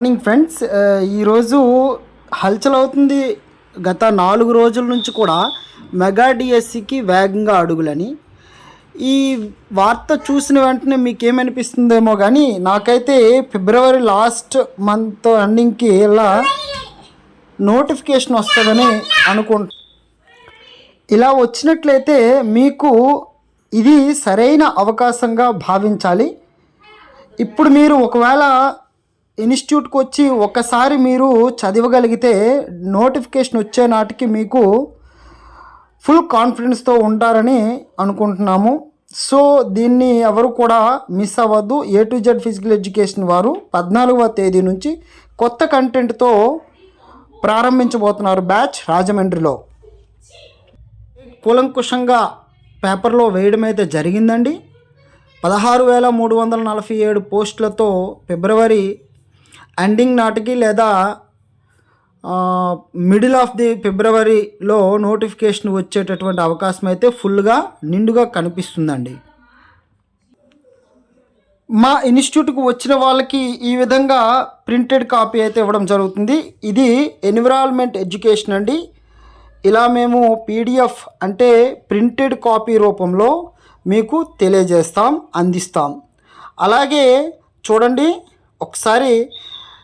Morning friends ఈరోజు హల్చల్ అవుతుంది. గత నాలుగు రోజుల నుంచి కూడా మెగా డిఎస్సికి వేగంగా అడుగులని. ఈ వార్త చూసిన వెంటనే మీకు ఏమనిపిస్తుందేమో కానీ నాకైతే ఫిబ్రవరి లాస్ట్ మంత్ ఎండింగ్కి ఇలా నోటిఫికేషన్ వస్తుందని అనుకుంటు. ఇలా వచ్చినట్లయితే మీకు ఇది సరైన అవకాశంగా భావించాలి. ఇప్పుడు మీరు ఒకవేళ ఇన్స్టిట్యూట్కి వచ్చి ఒకసారి మీరు చదవగలిగితే నోటిఫికేషన్ వచ్చే నాటికి మీకు ఫుల్ కాన్ఫిడెన్స్తో ఉంటారని అనుకుంటున్నాము. సో దీన్ని ఎవరు కూడా మిస్ అవ్వద్దు. A to Z physical education వారు పద్నాలుగవ తేదీ నుంచి కొత్త కంటెంట్తో ప్రారంభించబోతున్నారు బ్యాచ్ రాజమండ్రిలో. కూలంకుషంగా పేపర్లో వేయడం అయితే జరిగిందండి. పదహారు వేల మూడు వందల నలభై ఏడు పోస్టులతో ఫిబ్రవరి ఎండింగ్ నాటికి లేదా మిడిల్ ఆఫ్ ది ఫిబ్రవరిలో నోటిఫికేషన్ వచ్చేటటువంటి అవకాశం అయితే ఫుల్గా నిండుగా కనిపిస్తుందండి. మా ఇన్స్టిట్యూట్కు వచ్చిన వాళ్ళకి ఈ విధంగా ప్రింటెడ్ కాపీ అయితే ఇవ్వడం జరుగుతుంది. ఇది ఎన్విరాన్మెంట్ ఎడ్యుకేషన్ అండి. ఇలా మేము పీడిఎఫ్ అంటే ప్రింటెడ్ కాపీ రూపంలో మీకు తెలియజేస్తాం అందిస్తాం. అలాగే చూడండి ఒకసారి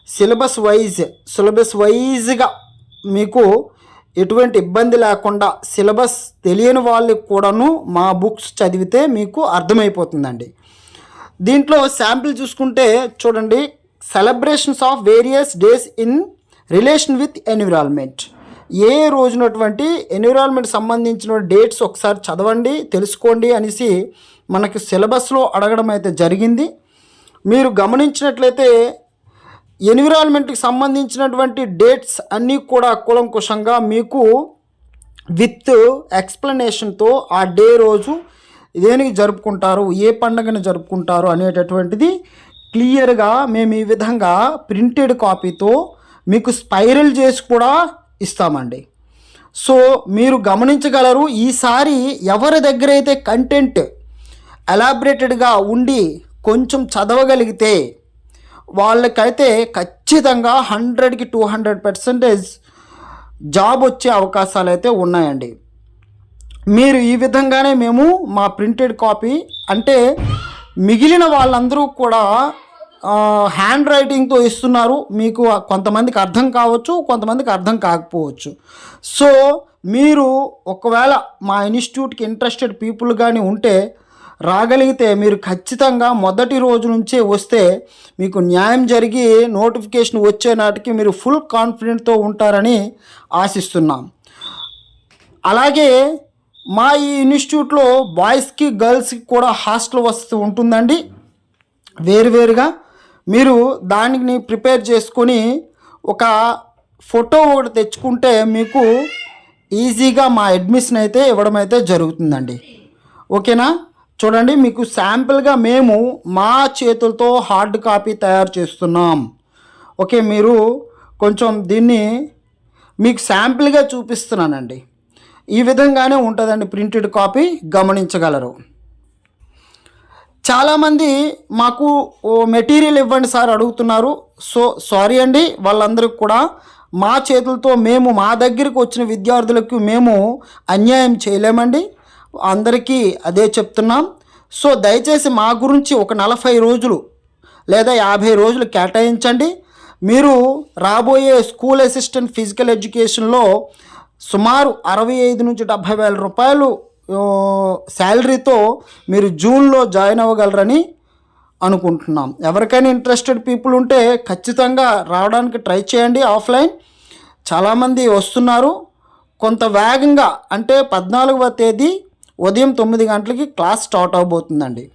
సిలబస్ వైజ్ సిలబస్ వైజ్గా మీకు ఎటువంటి ఇబ్బంది లేకుండా సిలబస్ తెలియని వాళ్ళకి కూడాను మా బుక్స్ చదివితే మీకు అర్థమైపోతుందండి. దీంట్లో శాంపిల్ చూసుకుంటే చూడండి celebrations of various days in relation with environment ఏ రోజునటువంటి ఎన్విరాన్మెంట్ సంబంధించిన డేట్స్ ఒకసారి చదవండి తెలుసుకోండి అనేసి మనకి సిలబస్లో అడగడం అయితే జరిగింది. మీరు గమనించినట్లయితే ఎన్విరాన్మెంట్కి సంబంధించినటువంటి డేట్స్ అన్నీ కూడా కులంకుశంగా మీకు విత్ ఎక్స్ప్లెనేషన్తో ఆ డే రోజు దేనికి జరుపుకుంటారు ఏ పండుగను జరుపుకుంటారు అనేటటువంటిది క్లియర్గా మేము ఈ విధంగా ప్రింటెడ్ కాపీతో మీకు స్పైరల్ చేసి కూడా ఇస్తామండి. సో మీరు గమనించగలరు ఈసారి ఎవరి దగ్గర అయితే కంటెంట్ ఎలాబరేటెడ్గా ఉండి కొంచెం చదవగలిగితే వాళ్ళకైతే ఖచ్చితంగా హండ్రెడ్కి టూ హండ్రెడ్ పర్సెంటేజ్ జాబ్ వచ్చే అవకాశాలు అయితే ఉన్నాయండి. మీరు ఈ విధంగానే మేము మా ప్రింటెడ్ కాపీ అంటే మిగిలిన వాళ్ళందరూ కూడా హ్యాండ్ రైటింగ్తో ఇస్తున్నారు. మీకు కొంతమందికి అర్థం కావచ్చు కొంతమందికి అర్థం కాకపోవచ్చు. సో మీరు ఒకవేళ మా ఇన్స్టిట్యూట్కి ఇంట్రెస్టెడ్ పీపుల్ కానీ ఉంటే రాగలిగితే మీరు ఖచ్చితంగా మొదటి రోజు నుంచే వస్తే మీకు న్యాయం జరిగి నోటిఫికేషన్ వచ్చే నాటికి మీరు ఫుల్ కాన్ఫిడెంట్తో ఉంటారని ఆశిస్తున్నాం. అలాగే మా ఈ ఇన్స్టిట్యూట్లో బాయ్స్కి గర్ల్స్కి కూడా హాస్టల్ వస్తూ ఉంటుందండి. వేరువేరుగా మీరు దానిని ప్రిపేర్ చేసుకొని ఒక ఫోటో ఒకటి తెచ్చుకుంటే మీకు ఈజీగా మా అడ్మిషన్ అయితే ఇవ్వడం అయితే జరుగుతుందండి. ఓకేనా? చూడండి మీకు శాంపిల్గా మేము మా చేతులతో హార్డ్ కాపీ తయారు చేస్తున్నాం. ఓకే మీరు కొంచెం దీన్ని మీకు శాంపిల్గా చూపిస్తున్నానండి. ఈ విధంగానే ఉంటుందండి ప్రింటెడ్ కాపీ గమనించగలరు. చాలామంది మాకు ఓ మెటీరియల్ ఇవ్వండి సార్ అడుగుతున్నారు. సో సారీ అండి వాళ్ళందరికీ కూడా మా చేతులతో మేము మా దగ్గరికి వచ్చిన విద్యార్థులకు మేము అన్యాయం చేయలేమండి. అందరికీ అదే చెప్తున్నాం. సో దయచేసి మా గురించి ఒక నలభై రోజులు లేదా యాభై రోజులు కేటాయించండి. మీరు రాబోయే స్కూల్ అసిస్టెంట్ ఫిజికల్ ఎడ్యుకేషన్లో సుమారు అరవై ఐదు నుంచి డెబ్భై వేల రూపాయలు శాలరీతో మీరు జూన్లో జాయిన్ అవ్వగలరని అనుకుంటున్నాం. ఎవరికైనా ఇంట్రెస్టెడ్ పీపుల్ ఉంటే ఖచ్చితంగా రావడానికి ట్రై చేయండి ఆఫ్లైన్. చాలామంది వస్తున్నారు. కొంత వేగంగా అంటే పద్నాలుగవ తేదీ ఉదయం తొమ్మిది గంటలకి క్లాస్ స్టార్ట్ అవబోతుందండి.